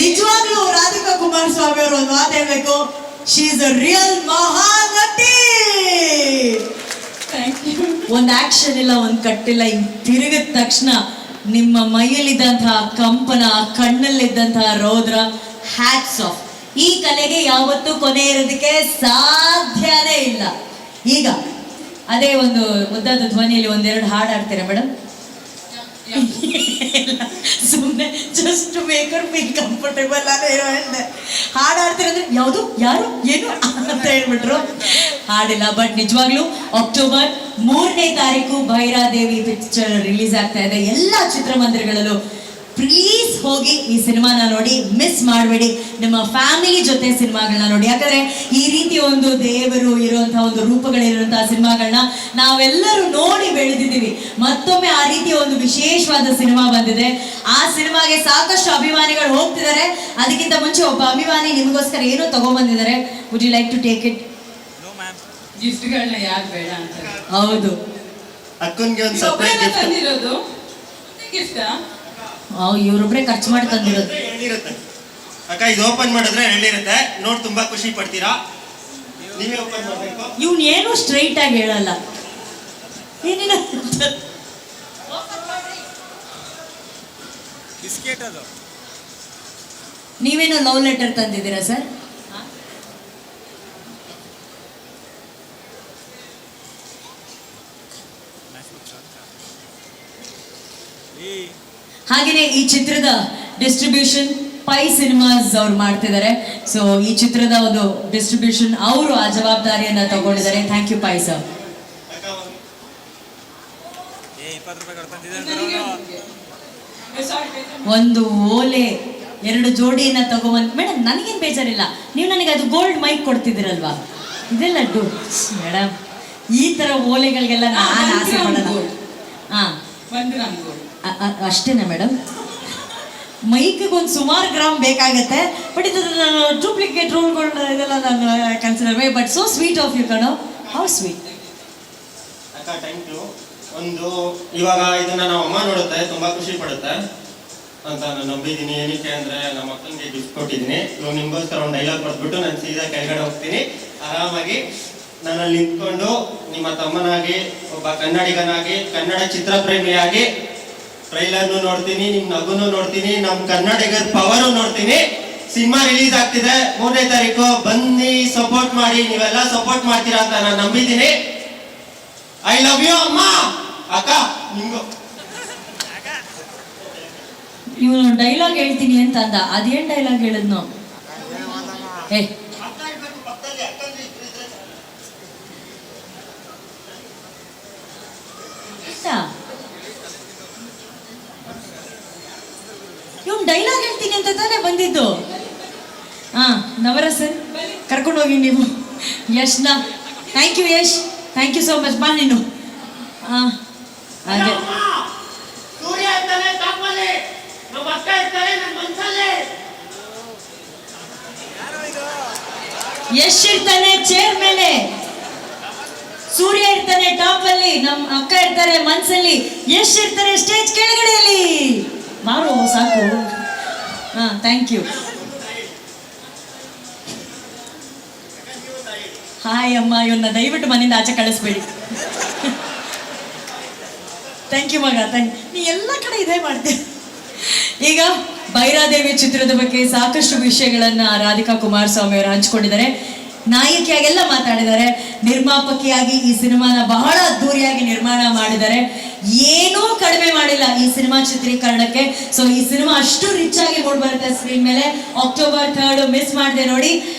ನಿಜವಾಗ್ಲೂ ರಾಧಿಕಾ ಕುಮಾರಸ್ವಾಮಿ ಅವರು ಒಂದು ಮಾತು ಹೇಳ್ಬೇಕು. She is a real Mahanati! ಒಂದ್ ಆಕ್ಷನ್ ಇಲ್ಲ ಒಂದ್ ಕಟ್ಟಿಲ್ಲ ಹಿಂಗ್ ತಿರುಗಿದ ತಕ್ಷಣ ನಿಮ್ಮ ಮೈಯಲ್ಲಿದ್ದಂತಹ ಕಂಪನ ಕಣ್ಣಲ್ಲಿದ್ದಂತಹ ರೌದ್ರ ಹ್ಯಾಟ್ಸ್ ಆಫ್ ಈ ಕಲೆಗೆ ಯಾವತ್ತೂ ಕೊನೆ ಇರೋದಕ್ಕೆ ಸಾಧ್ಯನೇ ಇಲ್ಲ. ಈಗ ಅದೇ ಒಂದು ಮುದ್ದಾದ ಧ್ವನಿಯಲ್ಲಿ ಒಂದೆರಡು ಹಾಡು ಹಾಡ್ತೀರಾ ಮೇಡಮ್ ಸುಮ್ಮನೆ just make her feel comfortable ಅದೇ ಹೇಳಿದೆ. ಹಾಡು ಯಾವುದು? ಯಾರು? ಏನು? ಅಂತ ಹೇಳ್ಬಿಟ್ರು. ಹಾಡಿಲ್ಲ ಬಟ್ ನಿಜವಾಗ್ಲೂ ಅಕ್ಟೋಬರ್ ಮೂರನೇ ತಾರೀಕು ಭೈರಾದೇವಿ ಪಿಕ್ಚರ್ ರಿಲೀಸ್ ಆಗ್ತಾ ಇದೆ. ಎಲ್ಲ ಚಿತ್ರಮಂದಿರಗಳಲ್ಲೂ ಪ್ಲೀಸ್ ಹೋಗಿ ಈ ಸಿನಿಮಾನ ನೋಡಿ ಮಿಸ್ ಮಾಡಬೇಡಿ. ನಿಮ್ಮ ಫ್ಯಾಮಿಲಿ ಜೊತೆ ಸಿನಿಮಾಗಳನ್ನ ನೋಡಿ. ಯಾಕಂದ್ರೆ ಈ ರೀತಿ ಒಂದು ದೇವರು ಇರುವಂತಹ ಒಂದು ರೂಪಗಳಿರುವಂತಹ ಸಿನಿಮಾಗಳನ್ನ ನಾವೆಲ್ಲರೂ ನೋಡಿ ಬೆಳೆದಿದ್ದೀವಿ. ಮತ್ತೊಮ್ಮೆ ಆ ರೀತಿಯ ಒಂದು ವಿಶೇಷವಾದ ಸಿನಿಮಾ ಬಂದಿದೆ. ಆ ಸಿನಿಮಾಗೆ ಸಾಕಷ್ಟು ಅಭಿಮಾನಿಗಳು ಹೋಗ್ತಿದ್ದಾರೆ. ಅದಕ್ಕಿಂತ ಮುಂಚೆ ಒಬ್ಬ ಅಭಿಮಾನಿ ನಿಮಗೋಸ್ಕರ ಏನೋ ತಗೊಂಡ್ಬಂದಿದ್ದಾರೆ would you like to take it ಗಿಫ್ಟ್ಗಳನ್ನ ಯಾರು ಬೇಡ ಅಂತ. ಹೌದು. ಅಕ್ಕನ್ಗೆ ಒಂದು ಸರ್ಪ್ರೈಸ್ ಗಿಫ್ಟ್ ಇಷ್ಟ ಗಿಫ್ಟಾ? ಇವ್ರೊಬ್ರೆ ಖರ್ಚು ಮಾಡಿ ತಂದಿರೋದು. ಎಳ್ಳಿರುತ್ತೆ ಅಕ್ಕ ಇದು ಓಪನ್ ಮಾಡಿದ್ರೆ ಎಳ್ಳಿರುತ್ತೆ ನೋಡಿ ತುಂಬಾ ಖುಷಿ ಪಡ್ತೀರಾ? ನೀವೇ ಓಪನ್ ಮಾಡ್ಬೇಕು. ಇವ್ನು ಏನು ಸ್ಟ್ರೈಟ್ ಆಗಿ ಹೇಳಲ್ಲ. ಏನಿಲ್ಲ ಬಿಸ್ಕೆಟ್ ಅದು. ನೀವೇನೋ ಲವ್ ಲೆಟರ್ ತಂದಿದ್ದೀರಾ ಸರ್ ಈ ಹಾಗೆಯೇ ಈ ಚಿತ್ರದ ಡಿಸ್ಟ್ರಿಬ್ಯೂಷನ್ ಪೈ ಸಿನಿಮಾಸ್ ಅವ್ರು ಮಾಡ್ತಿದ್ದಾರೆ. ಸೊ ಈ ಚಿತ್ರದ ಒಂದು ಡಿಸ್ಟ್ರಿಬ್ಯೂಷನ್ ಅವರು ಆ ಜವಾಬ್ದಾರಿಯನ್ನ ತಗೊಂಡಿದ್ದಾರೆ. ಥ್ಯಾಂಕ್ ಯು ಪೈ ಸರ್ ಒಂದು ಓಲೆ ಎರಡು ಜೋಡಿಯನ್ನ ತಗೊಂಡ್ ಮೇಡಮ್ ನನಗೇನು ಬೇಜಾರಿಲ್ಲ. ನೀವು ನನಗೆ ಅದು ಗೋಲ್ಡ್ ಮೈಕ್ ಕೊಡ್ತಿದ್ದೀರಲ್ವಾ? ಇದೆಲ್ಲ ಡು ಮೇಡಮ್ ಈ ತರ ಓಲೆಗಳಿಗೆಲ್ಲ ನಾನು ಆಸೆ ಪಡಲ್ಲ. ಹಾ. ಅಷ್ಟೇನಾ ಮೇಡಮ್ ಮೈಕಿಗೆ ಒಂದು ಸುಮಾರು ಗ್ರಾಮ್ ಬೇಕಾಗತ್ತೆ. ಬಟ್ ಇದು ಡೂಪ್ಲಿಕೇಟ್ ರೂಲ್ಗಳು ಇದೆಲ್ಲ ನಾನು consider me but so sweet of you ಕಣೋ. ಹೌ ಸ್ವೀಟ್ ಅಕ್ಕ ಥ್ಯಾಂಕ್ ಯು ಒಂದು, ಇವಾಗ ಇದನ್ನ ನಮ್ಮ ಅಮ್ಮ ನೋಡುತ್ತೆ, ತುಂಬಾ ಖುಷಿ ಪಡುತ್ತೆ. ಅಂತ ನಾನು ನಂಬಿದ್ದೀನಿ ಏನಕ್ಕೆ ಅಂದ್ರೆ ನಮ್ಮ ಅಕ್ಕನಿಗೆ ಗಿಫ್ಟ್ ಕೊಟ್ಟಿದ್ದೀನಿ. ಇವಾಗ ನಿಮ್ಗೋಸ್ಕರ ಒಂದು ಡೈಲಾಗ್ ಕೊಟ್ಬಿಟ್ಟು ನಾನು ಸೀದಾ ಕೆಳಗಡೆ ಹೋಗ್ತೀನಿ. ಆರಾಮಾಗಿ ನನ್ನಲ್ಲಿ ನಿಂತ್ಕೊಂಡು ನಿಮ್ಮ ತಮ್ಮನಾಗಿ, ಒಬ್ಬ ಕನ್ನಡಿಗನಾಗಿ, ಕನ್ನಡ ಚಿತ್ರಪ್ರೇಮಿಯಾಗಿ ಟ್ರೈಲರ್ನು ನೋಡ್ತೀನಿ, ನಿಮ್ ನಗುನು ನೋಡ್ತೀನಿ, ನಮ್ ಕನ್ನಡಿಗರ ಪವರು ನೋಡ್ತೀನಿ. ಸಿನಿಮಾ ರಿಲೀಸ್ ಆಗ್ತಿದೆ. ಮೂರನೇ ತಾರೀಕು. ಬನ್ನಿ ಸಪೋರ್ಟ್ ಮಾಡಿ, ನೀವೆಲ್ಲ ಸಪೋರ್ಟ್ ಮಾಡ್ತೀರಾ ಅಂತ ನಾನು ನಂಬಿದ್ದೀನಿ. ಐ ಲವ್ ಯು ಅಮ್ಮ! ಅಕ್ಕ, ನಿಮ್ಗು. ಇವನು ಡೈಲಾಗ್ ಹೇಳ್ತೀನಿ ಅಂತ ಅಂದ ಅದೇನ್ ಡೈಲಾಗ್ ಹೇಳಿದ್ನು? ಏ ಇವನು ಡೈಲಾಗ್ ಹೇಳ್ತೀನಿ ಅಂತ ತಾನೇ ಬಂದಿದ್ದು. ಹಾ ನವರಸನ್ ಕರ್ಕೊಂಡು ಹೋಗಿ ನೀವು. ಯಶ್ನ. Thank you Yash. Thank you so much ಬಾ ನೀನು. ಹಾಂ ಅದೇ ನಮ್ಮ ಯಶ್ ಇರ್ತಾನೆ ಚೇರ್ ಮೇಲೆ. ಸೂರ್ಯ ಇರ್ತಾನೆ ಟಾಪ್ ಅಲ್ಲಿ. ನಮ್ ಅಕ್ಕ ಇರ್ತಾರೆ ಮನ್ಸಲ್ಲಿ. ಯಶ್ ಇರ್ತಾರೆ ಸ್ಟೇಜ್ ಕೆಳಗಡೆಯಲ್ಲಿ. ಮಾರು, ಸಾಕು. ಹಾ ಥ್ಯಾಂಕ್ ಯು ಹಾಯ್ ಅಮ್ಮ ಇವನ್ನ ದಯವಿಟ್ಟು ಮನೆಯಿಂದ ಆಚೆ ಕಳಿಸ್ಬೇಡಿ. ಥ್ಯಾಂಕ್ ಯು ಮಗ ಥ್ಯಾಂಕ್ ನೀ ಎಲ್ಲ ಕಡೆ ಇದೇ ಮಾಡ್ತೀನಿ ಈಗ ಭೈರಾದೇವಿ ಚಿತ್ರದ ಬಗ್ಗೆ ಸಾಕಷ್ಟು ವಿಷಯಗಳನ್ನ ರಾಧಿಕಾ ಕುಮಾರಸ್ವಾಮಿ ಅವರು ಹಂಚಿಕೊಂಡಿದ್ದಾರೆ. ನಾಯಕಿಯಾಗೆಲ್ಲ ಮಾತಾಡಿದ್ದಾರೆ. ನಿರ್ಮಾಪಕಿಯಾಗಿ ಈ ಸಿನಿಮಾನ ಬಹಳ ಅದ್ದೂರಿಯಾಗಿ ನಿರ್ಮಾಣ ಮಾಡಿದ್ದಾರೆ. ಏನೂ ಕಡಿಮೆ ಮಾಡಿಲ್ಲ ಈ ಸಿನಿಮಾ ಚಿತ್ರೀಕರಣಕ್ಕೆ. ಸೊ ಈ ಸಿನಿಮಾ ಅಷ್ಟು ರಿಚ್ ಆಗಿ ಮೂಡ್ ಬರುತ್ತೆ ಸ್ಕ್ರೀನ್ ಮೇಲೆ. ಅಕ್ಟೋಬರ್ ಥರ್ಡ್ ಮಿಸ್ ಮಾಡಿದೆ ನೋಡಿ.